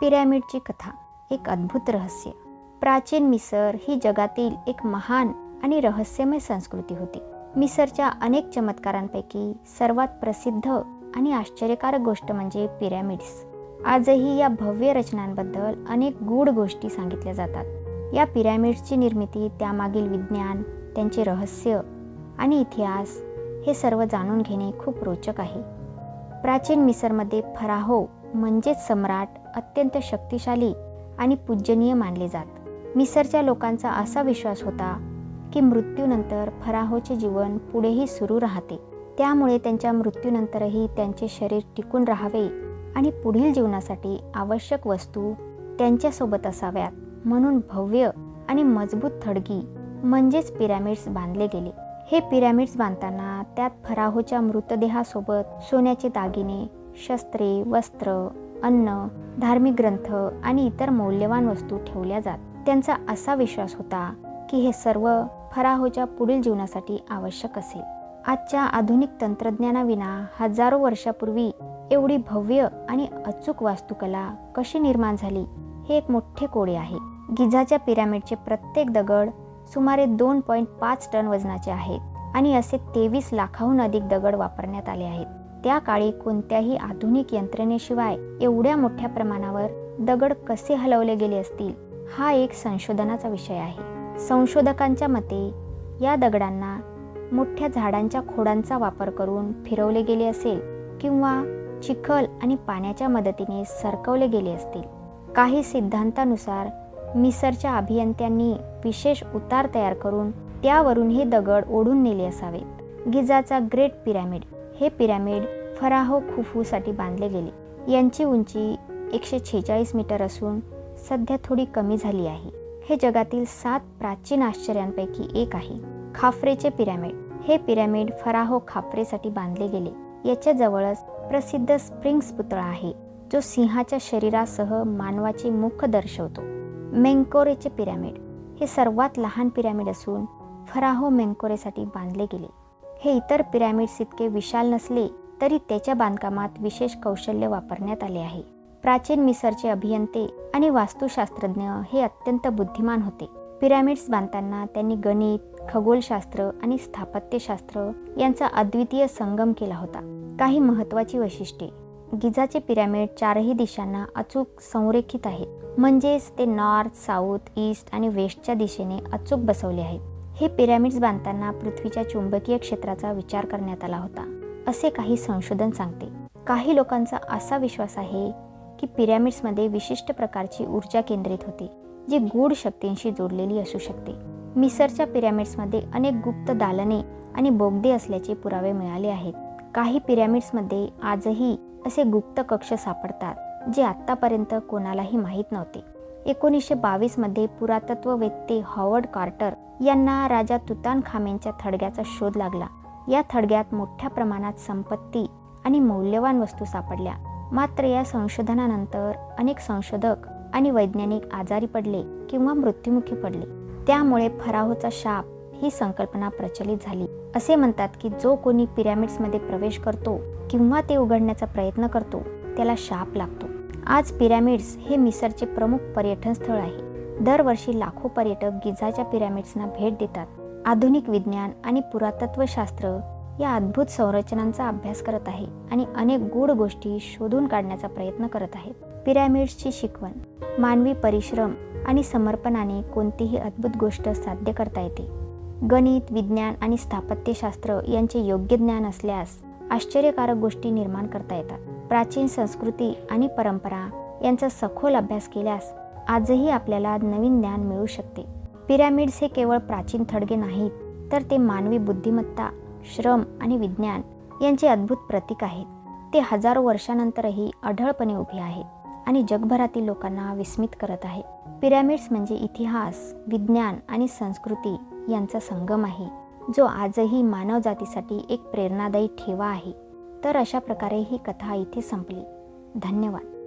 पिरॅमिडची कथा एक अद्भुत रहस्य. प्राचीन मिसर ही जगातील एक महान आणि रहस्यमय संस्कृती होती. मिसरच्या अनेक चमत्कारांपैकी सर्वात प्रसिद्ध आणि आश्चर्यकारक गोष्ट म्हणजे पिरॅमिड्स. आजही या भव्य रचनांबद्दल अनेक गूढ गोष्टी सांगितल्या जातात. या पिरॅमिड्सची निर्मिती त्यामागील विज्ञान त्यांचे रहस्य आणि इतिहास हे सर्व जाणून घेणे खूप रोचक आहे. प्राचीन मिसरमध्ये फराहो म्हणजेच सम्राट अत्यंत शक्तिशाली आणि पूजनीय मानले जात. मिसरच्या लोकांचा असा विश्वास होता की मृत्यूनंतर फराहोचे जीवन पुढेही सुरू राहते. त्यामुळे त्यांच्या मृत्यूनंतरही त्यांचे शरीर टिकून राहावे आणि पुढील जीवनासाठी आवश्यक वस्तू त्यांच्यासोबत असाव्यात म्हणून भव्य आणि मजबूत थडगी म्हणजेच पिरॅमिड्स बांधले गेले. हे पिरॅमिड्स बांधताना त्यात फराहोच्या मृतदेहासोबत सोन्याचे दागिने शस्त्रे वस्त्र अन्न धार्मिक ग्रंथ आणि इतर मौल्यवान वस्तू ठेवल्या जात. त्यांचा असा विश्वास होता की हे सर्व फराहोच्या पुढील जीवनासाठी आवश्यक असेल. आजच्या आधुनिक तंत्रज्ञानाविना हजारो वर्षापूर्वी एवढी भव्य आणि अचूक वास्तुकला कशी निर्माण झाली हे एक मोठे कोडे आहे. गिझाच्या पिरॅमिडचे प्रत्येक दगड सुमारे दोन पॉईंट पाच टन वजनाचे आहेत आणि असे तेवीस लाखाहून अधिक दगड वापरण्यात आले आहेत. त्या काळी कोणत्याही आधुनिक यंत्रणेशिवाय एवढ्या मोठ्या प्रमाणावर दगड कसे हलवले गेले असतील हा एक संशोधनाचा विषय आहे. संशोधकांच्या मते या दगडांना मोठ्या झाडांच्या खोडांचा वापर करून फिरवले गेले असेल किंवा चिखल आणि पाण्याच्या मदतीने सरकवले गेले असतील. काही सिद्धांतानुसार मिसरच्या अभियंत्यांनी विशेष उतार तयार करून त्यावरून हे दगड ओढून नेले असावेत. गिजाचा ग्रेट पिरॅमिड हे पिरॅमिड फराहो खुफूसाठी बांधले गेले. यांची उंची एकशे छेचाळीस मीटर असून सध्या थोडी कमी झाली आहे. हे जगातील सात प्राचीन आश्चर्यांपैकी एक आहे. खाफरेचे पिरॅमिड. हे पिरॅमिड फराहो खाफरेसाठी बांधले गेले. याच्या जवळच प्रसिद्ध स्प्रिंग्स पुतळा आहे जो सिंहाच्या शरीरासह मानवाचे मुख दर्शवतो. मेंकोरेचे पिरॅमिड. हे सर्वात लहान पिरॅमिड असून फराहो मेंकोरेसाठी बांधले गेले. हे इतर पिरॅमिड्स इतके विशाल नसले तरी त्याच्या बांधकामात विशेष कौशल्य वापरण्यात आले आहे. प्राचीन मिसरचे अभियंते आणि वास्तुशास्त्रज्ञ हे अत्यंत बुद्धिमान होते. पिरॅमिड्स बांधताना त्यांनी गणित खगोलशास्त्र आणि स्थापत्यशास्त्र यांचा अद्वितीय संगम केला होता. काही महत्त्वाची वैशिष्ट्ये. गिझाचे पिरॅमिड चारही दिशांना अचूक संरेखित आहेत. म्हणजेच ते नॉर्थ साऊथ ईस्ट आणि वेस्टच्या दिशेने अचूक बसवले आहेत. हे पिरॅमिड्स बांधताना पृथ्वीच्या चुंबकीय क्षेत्राचा विचार करण्यात आला होता. असे काही संशोधन सांगते. काही लोकांचा असा विश्वास आहे की पिरॅमिड्समध्ये विशिष्ट प्रकारची ऊर्जा केंद्रित होती जी गूढ शक्तींशी जोडलेली असू शकते. मिसरच्या पिरॅमिड्समध्ये अनेक गुप्त दालने आणि बोगदे असल्याचे पुरावे मिळाले आहेत. काही पिरॅमिड्समध्ये आजही असे गुप्त कक्ष सापडतात जे आत्तापर्यंत कोणालाही माहीत नव्हते. एकोणीसशे बावीसमध्ये पुरातत्ववेत्ते हॉवर्ड कार्टर यांना राजा तुतान खामेनच्या थडग्याचा शोध लागला. या थडग्यात मोठ्या प्रमाणात संपत्ती आणि मौल्यवान वस्तू सापडल्या. मात्र या संशोधनानंतर अनेक संशोधक आणि वैज्ञानिक आजारी पडले किंवा मृत्युमुखी पडले. त्यामुळे फराहोचा शाप ही संकल्पना प्रचलित झाली. असे म्हणतात की जो कोणी पिरॅमिड्समध्ये प्रवेश करतो किंवा ते उघडण्याचा प्रयत्न करतो त्याला शाप लागतो. आज पिरॅमिड्स हे मिसरचे प्रमुख पर्यटन स्थळ आहे. दरवर्षी लाखो पर्यटक गिझाच्या पिरॅमिड्सना भेट देतात. आधुनिक विज्ञान आणि पुरातत्वशास्त्र या अद्भुत संरचनांचा अभ्यास करत आहे आणि अनेक गूढ गोष्टी शोधून काढण्याचा प्रयत्न करत आहेत पिरॅमिड्सची शिकवण मानवी परिश्रम आणि समर्पणाने कोणतीही अद्भुत गोष्ट साध्य करता येते. गणित विज्ञान आणि स्थापत्यशास्त्र यांचे योग्य ज्ञान असल्यास आश्चर्यकारक गोष्टी निर्माण करता येतात. प्राचीन संस्कृती आणि परंपरा यांचा सखोल अभ्यास केल्यास आजही आपल्याला नवीन ज्ञान मिळू शकते. पिरॅमिड्स हे केवळ प्राचीन थडगे नाहीत तर ते मानवी बुद्धिमत्ता श्रम आणि विज्ञान यांचे अद्भुत प्रतीक आहेत. ते हजारो वर्षानंतरही अढळपणे उभे आहेत आणि जगभरातील लोकांना विस्मित करत आहे. पिरॅमिड्स म्हणजे इतिहास विज्ञान आणि संस्कृती यांचा संगम आहे. जो आजही मानवजातीसाठी एक प्रेरणादायी ठेवा आहे. तर अशा प्रकारे ही कथा इथे संपली. धन्यवाद.